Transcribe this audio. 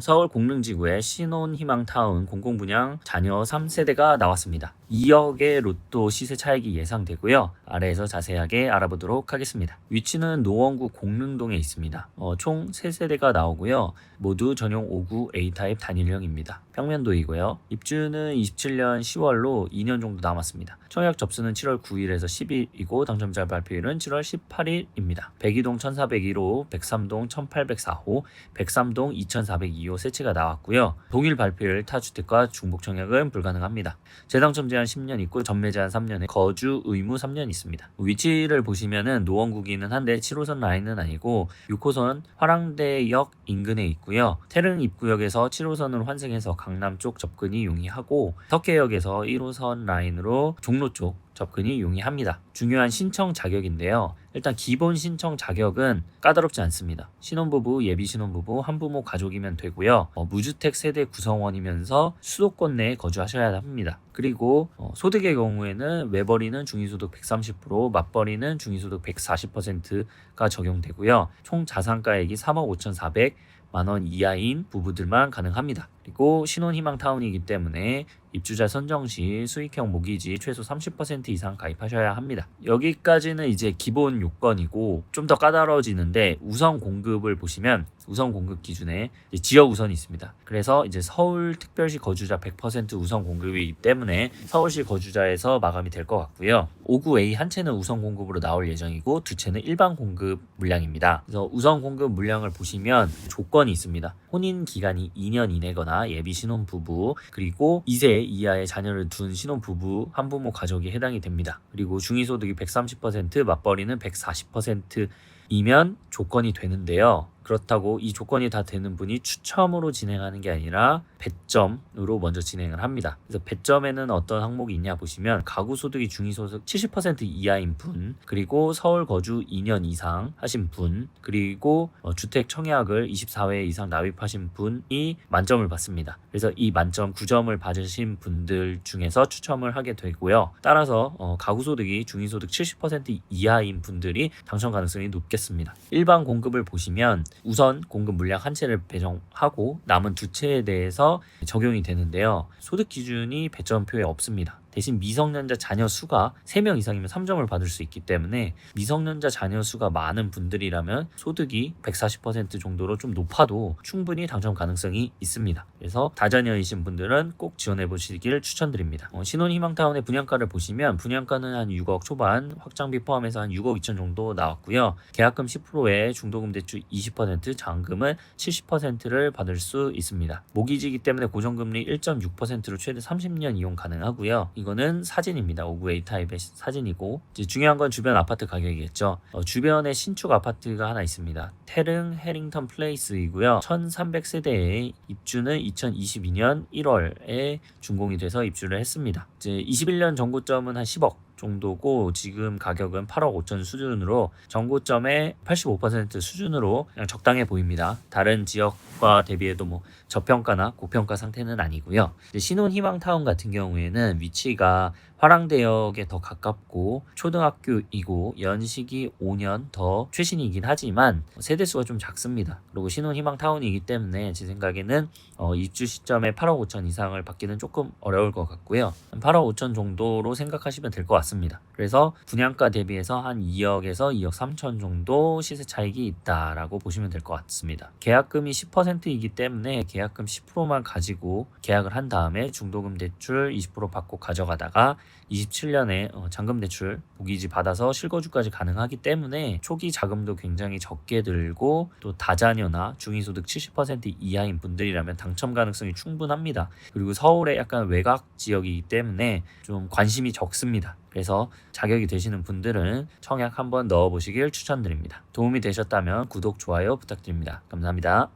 서울 공릉지구의 신혼희망타운 공공분양 자녀 3세대가 나왔습니다. 2억의 로또 시세 차익이 예상되고요. 아래에서 자세하게 알아보도록 하겠습니다. 위치는 노원구 공릉동에 있습니다. 어, 총 3세대가 나오고요. 모두 전용 5구 A타입 단일형입니다. 평면도이고요. 입주는 27년 10월로 2년 정도 남았습니다. 청약 접수는 7월 9일에서 10일이고 당첨자 발표일은 7월 18일입니다. 백이동 1401호, 103동 1804호, 103동 2402호 세 채가 나왔고요. 동일 발표일 타주택과 중복 청약은 불가능합니다. 재당첨 제한 10년 있고 전매 제한 3년에 거주 의무 3년 있습니다. 위치를 보시면은 노원구기는 한데 7호선 라인은 아니고 6호선 화랑대역 인근에 있고요. 태릉 입구역에서 7호선을 환승해서 강남 쪽 접근이 용이하고 석계역에서 1호선 라인으로 종로 쪽 접근이 용이합니다. 중요한 신청 자격인데요. 일단 기본 신청 자격은 까다롭지 않습니다. 신혼부부, 예비 신혼부부, 한부모 가족이면 되고요. 어, 무주택 세대 구성원이면서 수도권 내에 거주하셔야 합니다. 그리고 어, 소득의 경우에는 외벌이는 중위소득 130%, 맞벌이는 중위소득 140%가 적용되고요. 총 자산가액이 3억 5,400만 원 이하인 부부들만 가능합니다. 그리고 신혼희망 타운이기 때문에 입주자 선정 시 수익형 모기지 최소 30% 이상 가입하셔야 합니다. 여기까지는 이제 기본 요건이고 좀 더 까다로워지는데 우선 공급을 보시면 우선 공급 기준에 지역 우선이 있습니다. 그래서 이제 서울 특별시 거주자 100% 우선 공급이기 때문에 서울시 거주자에서 마감이 될 것 같고요. 59A 한 채는 우선 공급으로 나올 예정이고 두 채는 일반 공급 물량입니다. 그래서 우선 공급 물량을 보시면 조건이 있습니다. 혼인 기간이 2년 이내거나 예비 신혼 부부 그리고 2세 이하의 자녀를 둔 신혼 부부 한부모 가족이 해당이 됩니다. 그리고 중위소득이 130% 맞벌이는 140% 이면 조건이 되는데요. 그렇다고 이 조건이 다 되는 분이 추첨으로 진행하는 게 아니라 배점으로 먼저 진행을 합니다. 그래서 배점에는 어떤 항목이 있냐 보시면 가구 소득이 중위소득 70% 이하인 분, 그리고 서울 거주 2년 이상 하신 분, 그리고 어, 주택 청약을 24회 이상 납입하신 분이 만점을 받습니다. 그래서 이 만점 9점을 받으신 분들 중에서 추첨을 하게 되고요. 따라서 어, 가구 소득이 중위소득 70% 이하인 분들이 당첨 가능성이 높 겠습니다. 일반 공급을 보시면 우선 공급 물량 한 채를 배정하고 남은 두 채에 대해서 적용이 되는데요. 소득 기준이 배점표에 없습니다. 대신 미성년자 자녀 수가 3명 이상이면 3점을 받을 수 있기 때문에 미성년자 자녀 수가 많은 분들이라면 소득이 140% 정도로 좀 높아도 충분히 당첨 가능성이 있습니다. 그래서 다자녀이신 분들은 꼭 지원해 보시길 추천드립니다. 어, 신혼희망타운의 분양가를 보시면 분양가는 한 6억 초반, 확장비 포함해서 한 6억 2천 정도 나왔고요. 계약금 10%에 중도금 대출 20%, 잔금은 70%를 받을 수 있습니다. 모기지기 때문에 고정금리 1.6%로 최대 30년 이용 가능하고요. 이거는 사진입니다. 59A 타입의 사진이고 중요한 건 주변 아파트 가격이겠죠. 어, 주변에 신축 아파트가 하나 있습니다. 테릉 해링턴 플레이스이고요. 1,300세대에 입주는 2022년 1월에 준공이 돼서 입주를 했습니다. 이제 21년 정고점은 한 10억 정도고 지금 가격은 8억 5천 수준으로 정고점의 85% 수준으로 그냥 적당해 보입니다. 다른 지역과 대비해도 뭐 저평가나 고평가 상태는 아니고요. 이제 신혼 희망타운 같은 경우에는 위치가 화랑대역에 더 가깝고 초등학교이고 연식이 5년 더 최신이긴 하지만 세대수가 좀 작습니다. 그리고 신혼 희망타운이기 때문에 제 생각에는 어, 입주 시점에 8억 5천 이상을 받기는 조금 어려울 것 같고요. 한 8억 5천 정도로 생각하시면 될 것 같습니다. 그래서 분양가 대비해서 한 2억에서 2억 3천 정도 시세 차익이 있다라고 보시면 될 것 같습니다. 계약금이 10%이기 때문에 계약금 10%만 가지고 계약을 한 다음에 중도금 대출 20% 받고 가져가다가 27년에 어, 잔금 대출 모기지 받아서 실거주까지 가능하기 때문에 초기 자금도 굉장히 적게 들고 또 다자녀나 중위소득 70% 이하인 분들이라면 당첨 가능성이 충분합니다. 그리고 서울의 약간 외곽 지역이기 때문에 좀 관심이 적습니다. 그래서 자격이 되시는 분들은 청약 한번 넣어 보시길 추천드립니다. 도움이 되셨다면 구독, 좋아요 부탁드립니다. 감사합니다.